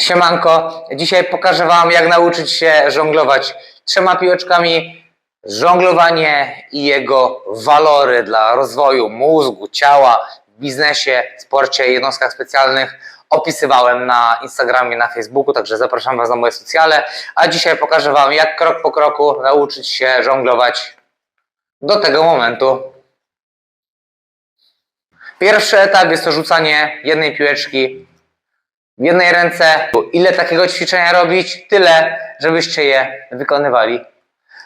Siemanko, dzisiaj pokażę Wam jak nauczyć się żonglować trzema piłeczkami, żonglowanie i jego walory dla rozwoju mózgu, ciała, biznesie, sporcie, jednostkach specjalnych opisywałem na Instagramie, na Facebooku, także zapraszam Was na moje socjale, a dzisiaj pokażę Wam jak krok po kroku nauczyć się żonglować do tego momentu. Pierwszy etap jest to rzucanie jednej piłeczki w jednej ręce. Ile takiego ćwiczenia robić? Tyle, żebyście je wykonywali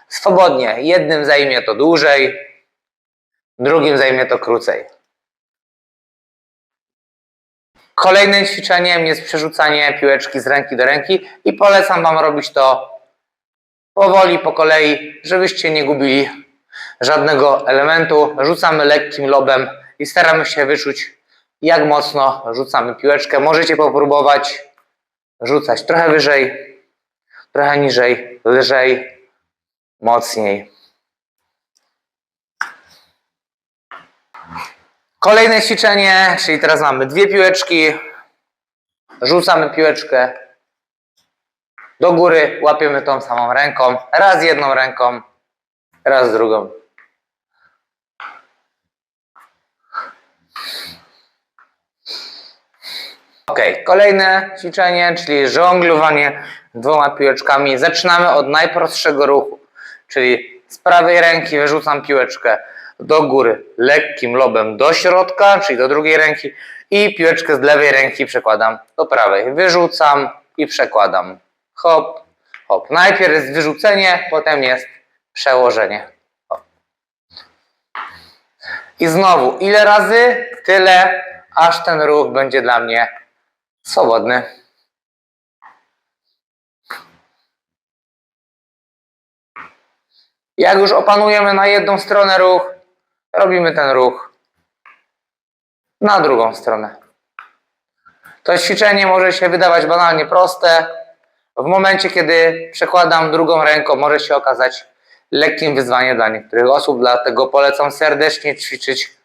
swobodnie. Jednym zajmie to dłużej, drugim zajmie to krócej. Kolejnym ćwiczeniem jest przerzucanie piłeczki z ręki do ręki i polecam Wam robić to powoli, po kolei, żebyście nie gubili żadnego elementu. Rzucamy lekkim lobem i staramy się wyczuć, jak mocno rzucamy piłeczkę. Możecie popróbować rzucać trochę wyżej, trochę niżej, lżej, mocniej. Kolejne ćwiczenie, czyli teraz mamy dwie piłeczki. Rzucamy piłeczkę do góry, łapiemy tą samą ręką, raz jedną ręką, raz drugą. Ok, kolejne ćwiczenie, czyli żonglowanie dwoma piłeczkami. Zaczynamy od najprostszego ruchu, czyli z prawej ręki wyrzucam piłeczkę do góry lekkim lobem do środka, czyli do drugiej ręki i piłeczkę z lewej ręki przekładam do prawej. Wyrzucam i przekładam. Hop, hop. Najpierw jest wyrzucenie, potem jest przełożenie. Hop. I znowu, ile razy? Tyle, aż ten ruch będzie dla mnie swobodny. Jak już opanujemy na jedną stronę ruch, robimy ten ruch na drugą stronę. To ćwiczenie może się wydawać banalnie proste. W momencie, kiedy przekładam drugą ręką, może się okazać lekkim wyzwaniem dla niektórych osób, dlatego polecam serdecznie ćwiczyć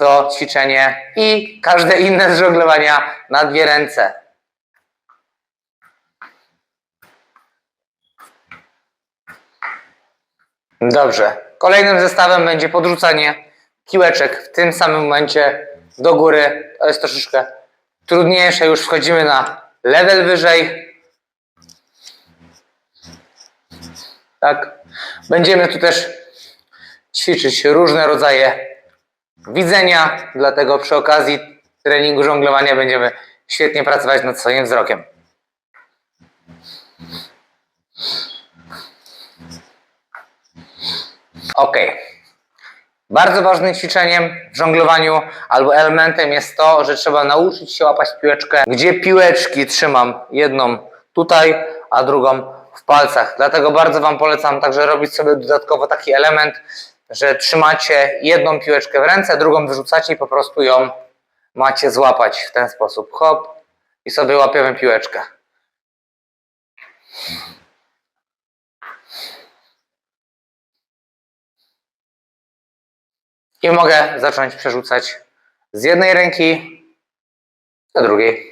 to ćwiczenie i każde inne z żonglowania na dwie ręce. Dobrze. Kolejnym zestawem będzie podrzucanie piłeczek w tym samym momencie do góry. To jest troszeczkę trudniejsze. Już wchodzimy na level wyżej. Tak. Będziemy tu też ćwiczyć różne rodzaje widzenia, dlatego przy okazji treningu żonglowania będziemy świetnie pracować nad swoim wzrokiem. Ok. Bardzo ważnym ćwiczeniem w żonglowaniu albo elementem jest to, że trzeba nauczyć się łapać piłeczkę, gdzie piłeczki trzymam jedną tutaj, a drugą w palcach. Dlatego bardzo Wam polecam także robić sobie dodatkowo taki element, że trzymacie jedną piłeczkę w ręce, drugą wyrzucacie i po prostu ją macie złapać w ten sposób. Hop i sobie łapiemy piłeczkę. I mogę zacząć przerzucać z jednej ręki do drugiej.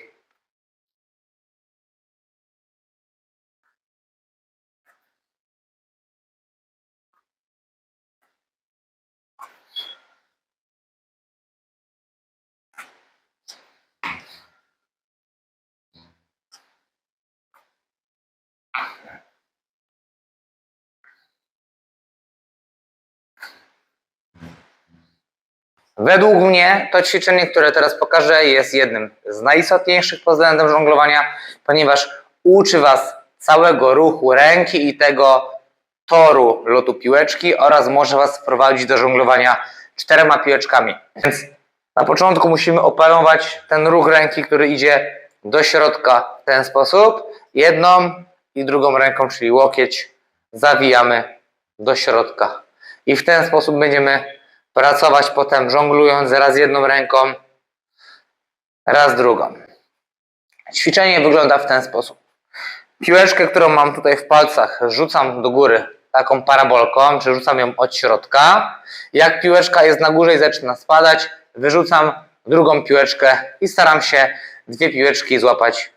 Według mnie to ćwiczenie, które teraz pokażę, jest jednym z najistotniejszych pod względem żonglowania, ponieważ uczy Was całego ruchu ręki i tego toru lotu piłeczki oraz może Was wprowadzić do żonglowania czterema piłeczkami. Więc na początku musimy opanować ten ruch ręki, który idzie do środka w ten sposób. Jedną i drugą ręką, czyli łokieć, zawijamy do środka. I w ten sposób będziemy pracować potem żonglując raz jedną ręką, raz drugą. Ćwiczenie wygląda w ten sposób. Piłeczkę, którą mam tutaj w palcach, rzucam do góry taką parabolką, czy rzucam ją od środka. Jak piłeczka jest na górze i zaczyna spadać, wyrzucam drugą piłeczkę i staram się dwie piłeczki złapać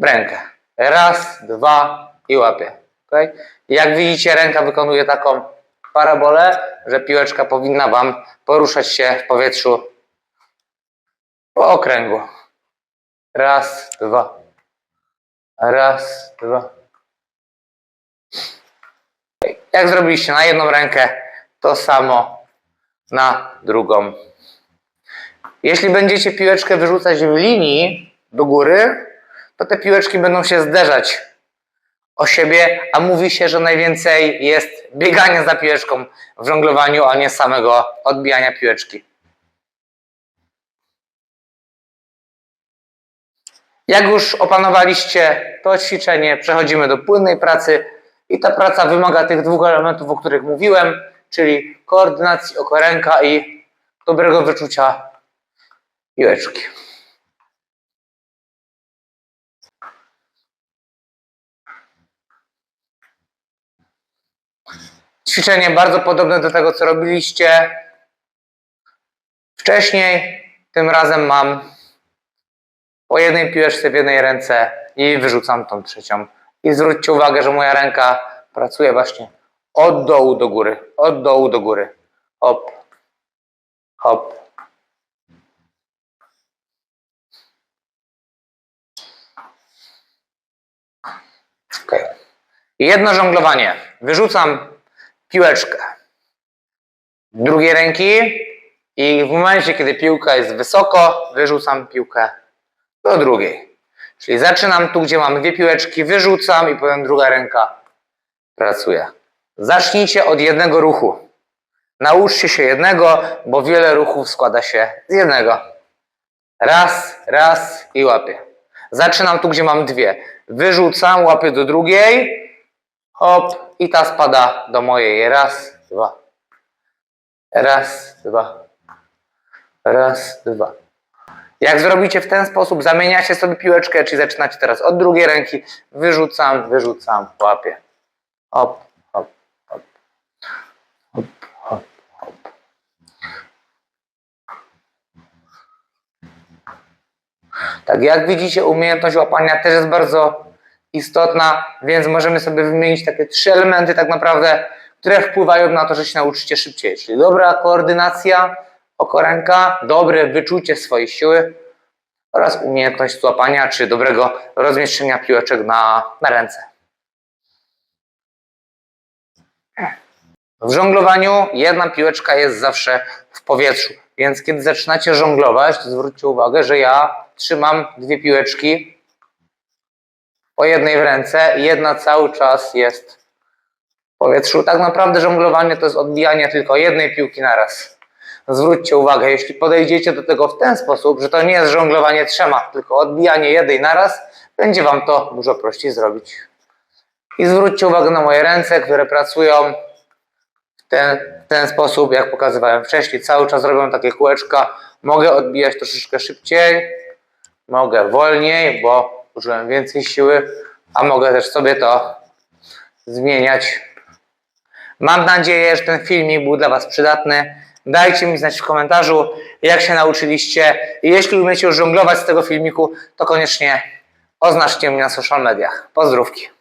w rękę. Raz, dwa i łapię. Okay? Jak widzicie, ręka wykonuje taką parabolę, że piłeczka powinna Wam poruszać się w powietrzu po okręgu. Raz, dwa. Raz, dwa. Jak zrobiliście na jedną rękę, to samo na drugą. Jeśli będziecie piłeczkę wyrzucać w linii do góry, to te piłeczki będą się zderzać o siebie, a mówi się, że najwięcej jest biegania za piłeczką w żonglowaniu, a nie samego odbijania piłeczki. Jak już opanowaliście to ćwiczenie, przechodzimy do płynnej pracy i ta praca wymaga tych dwóch elementów, o których mówiłem, czyli koordynacji oko ręka i dobrego wyczucia piłeczki. Ćwiczenie bardzo podobne do tego, co robiliście wcześniej. Tym razem mam po jednej piłeczce w jednej ręce i wyrzucam tą trzecią. I zwróćcie uwagę, że moja ręka pracuje właśnie od dołu do góry, od dołu do góry. Hop, hop. Okay. Jedno żonglowanie. Wyrzucam piłeczkę drugiej ręki i w momencie, kiedy piłka jest wysoko, wyrzucam piłkę do drugiej. Czyli zaczynam tu, gdzie mam dwie piłeczki, wyrzucam i potem druga ręka pracuje. Zacznijcie od jednego ruchu. Nauczcie się jednego, bo wiele ruchów składa się z jednego. Raz, raz i łapię. Zaczynam tu, gdzie mam dwie. Wyrzucam, łapię do drugiej. Hop, i ta spada do mojej. Raz, dwa. Raz, dwa. Raz, dwa. Jak zrobicie w ten sposób, zamieniacie sobie piłeczkę, czyli zaczynacie teraz od drugiej ręki, wyrzucam, wyrzucam, łapię. Hop, hop, hop. Hop, hop, hop. Tak, jak widzicie, umiejętność łapania też jest bardzo istotna, więc możemy sobie wymienić takie trzy elementy tak naprawdę, które wpływają na to, że się nauczycie szybciej. Czyli dobra koordynacja oko ręka, dobre wyczucie swojej siły oraz umiejętność złapania czy dobrego rozmieszczenia piłeczek na, na ręce. W żonglowaniu jedna piłeczka jest zawsze w powietrzu, więc kiedy zaczynacie żonglować, to zwróćcie uwagę, że ja trzymam dwie piłeczki po jednej w ręce jedna cały czas jest w powietrzu. Tak naprawdę żonglowanie to jest odbijanie tylko jednej piłki na raz. Zwróćcie uwagę, jeśli podejdziecie do tego w ten sposób, że to nie jest żonglowanie trzema, tylko odbijanie jednej na raz, będzie Wam to dużo prościej zrobić. I zwróćcie uwagę na moje ręce, które pracują w ten, w ten sposób, jak pokazywałem wcześniej. Cały czas robią takie kółeczka. Mogę odbijać troszeczkę szybciej, mogę wolniej, bo użyłem więcej siły, a mogę też sobie to zmieniać. Mam nadzieję, że ten filmik był dla Was przydatny. Dajcie mi znać w komentarzu, jak się nauczyliście. I jeśli umiecie już żonglować z tego filmiku, to koniecznie oznaczcie mnie na social mediach. Pozdrówki.